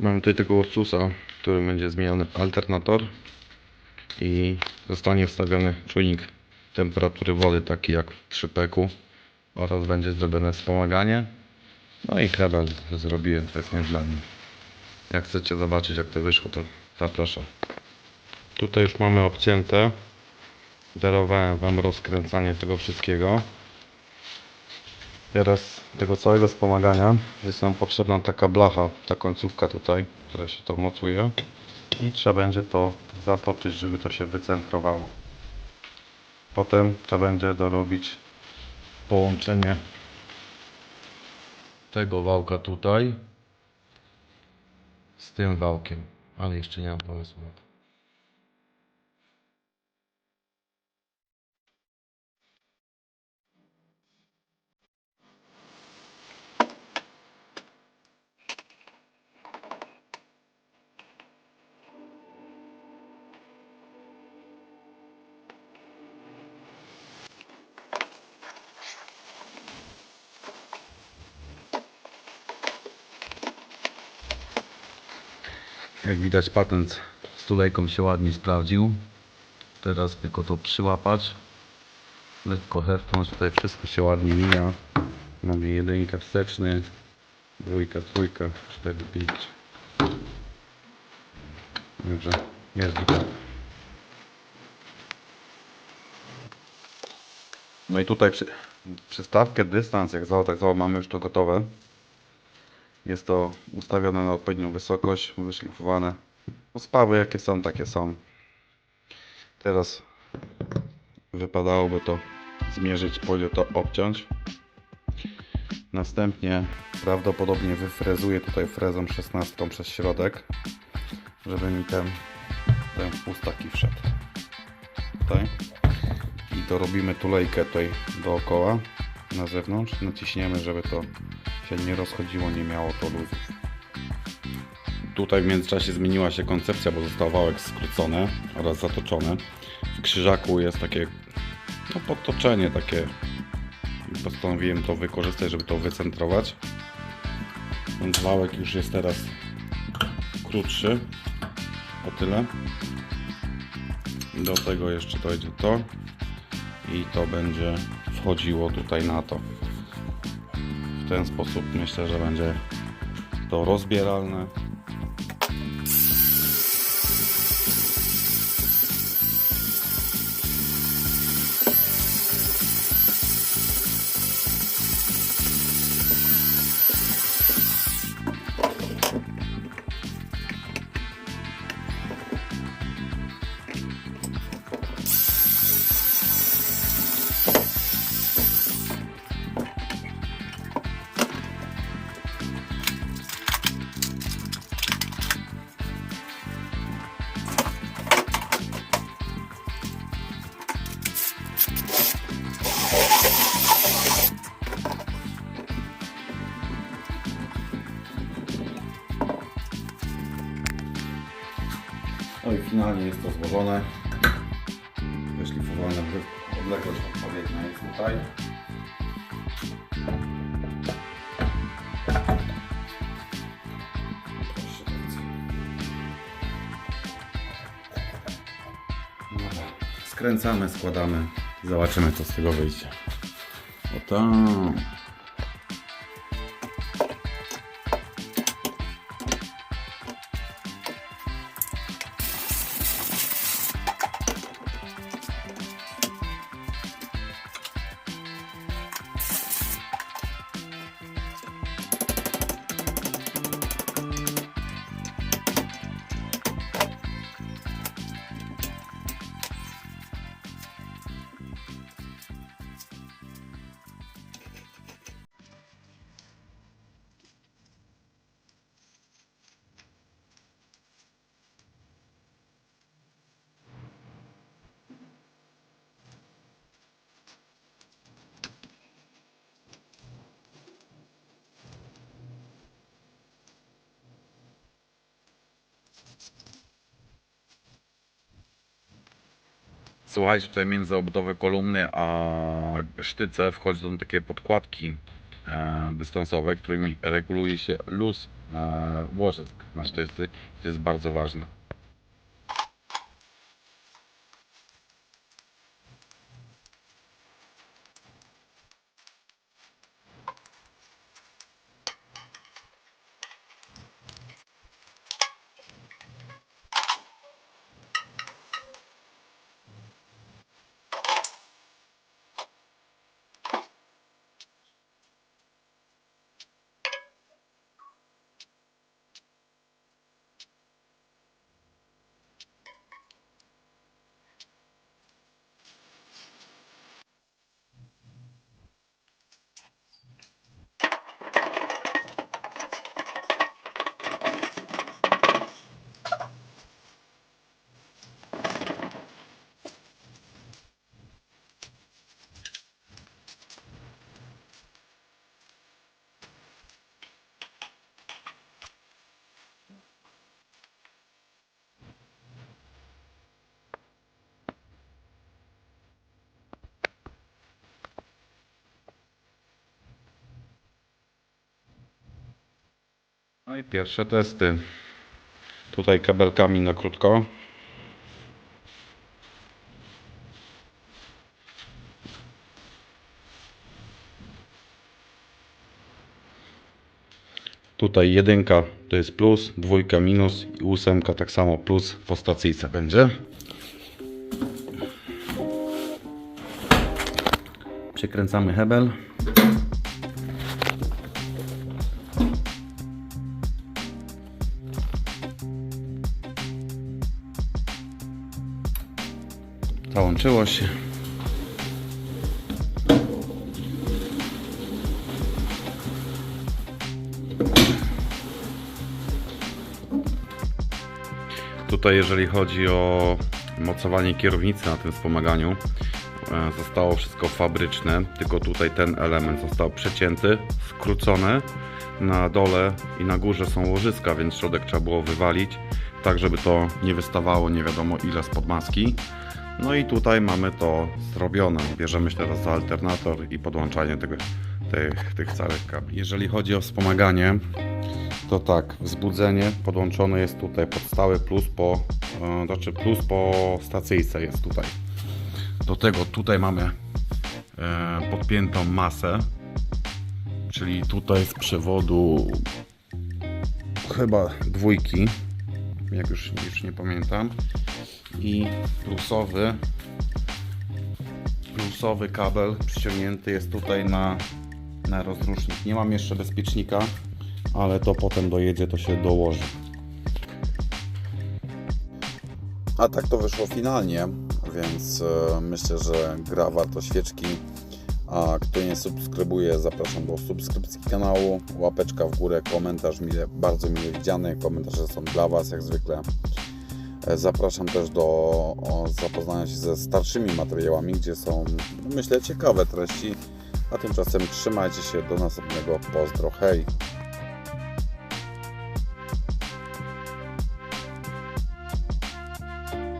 Mamy tutaj tego Ursusa, który będzie zmieniony alternator i zostanie wstawiony czujnik temperatury wody, taki jak w 3PK oraz będzie zrobione wspomaganie. No i hebel zrobiłem, to jest nie dla mnie. Jak chcecie zobaczyć jak to wyszło, to zapraszam. Tutaj już mamy obcięte. Darowałem Wam rozkręcanie tego wszystkiego. Teraz tego całego wspomagania jest nam potrzebna taka blacha, ta końcówka tutaj, która się to mocuje i trzeba będzie to zatoczyć, żeby to się wycentrowało. Potem trzeba będzie dorobić połączenie tego wałka tutaj z tym wałkiem, ale jeszcze nie mam pomysłu na to. Jak widać patent z tulejką się ładnie sprawdził. Teraz tylko to przyłapać. Lekko herpnąć, tutaj wszystko się ładnie mija. Mamy jedynkę wsteczny, dwójka, trójka, cztery, pięć. Dobrze, jest gitara. No i tutaj przy, przystawkę, dystans, jak zwał, tak mamy już to gotowe. Jest to ustawione na odpowiednią wysokość, wyszlifowane. No spawy jakie są, takie są. Teraz wypadałoby to zmierzyć, pójdę to obciąć. Następnie prawdopodobnie wyfrezuję tutaj frezą 16 przez środek, żeby mi ten, ten wpust taki wszedł. Tutaj. I dorobimy tulejkę tutaj dookoła, na zewnątrz. Naciśniemy, żeby to się nie rozchodziło, nie miało to luzów. Tutaj w międzyczasie zmieniła się koncepcja, bo został wałek skrócony oraz zatoczony. W krzyżaku jest takie no, podtoczenie takie. Postanowiłem to wykorzystać, żeby to wycentrować. Więc wałek już jest teraz krótszy. O tyle. Do tego jeszcze dojdzie to. I to będzie wchodziło tutaj na to. W ten sposób myślę, że będzie to rozbieralne. No i finalnie jest to złożone. Wyszlifowane, wy- odległość odpowiednia jest tutaj. Skręcamy, składamy. Zobaczymy co z tego wyjdzie. O tam. Słuchajcie, tutaj między obudowę kolumny a sztyce wchodzą takie podkładki e, dystansowe, którymi reguluje się luz e, łożysk. To jest, to jest bardzo ważne. No i pierwsze testy. Tutaj kabelkami na krótko. Tutaj jedynka to jest plus, dwójka minus i ósemka tak samo plus po stacyjce będzie. Przykręcamy hebel. Załączyło się. Tutaj jeżeli chodzi o mocowanie kierownicy na tym wspomaganiu, e, zostało wszystko fabryczne, tylko tutaj ten element został przecięty, skrócony. Na dole i na górze są łożyska, więc środek trzeba było wywalić, tak żeby to nie wystawało nie wiadomo ile spod maski. No i tutaj mamy to zrobione. Bierzemy się teraz za alternator i podłączanie tego, tych, tych całych kabli. Jeżeli chodzi o wspomaganie, to tak, wzbudzenie podłączone jest tutaj pod stały plus po, e, znaczy plus po stacyjce jest tutaj. Do tego tutaj mamy e, podpiętą masę, czyli tutaj z przewodu chyba dwójki, jak już, już nie pamiętam i plusowy plusowy kabel przyciągnięty jest tutaj na, na rozrusznik. Nie mam jeszcze bezpiecznika, ale to potem dojedzie, to się dołoży. A tak to wyszło finalnie, więc e, myślę, że gra warto świeczki. A kto nie subskrybuje, zapraszam do subskrypcji kanału. Łapeczka w górę, komentarz mile, bardzo mile widziany. Komentarze są dla Was jak zwykle. E, Zapraszam też do zapoznania się ze starszymi materiałami, gdzie są, myślę, ciekawe treści. A tymczasem trzymajcie się, do następnego. Pozdro, hej!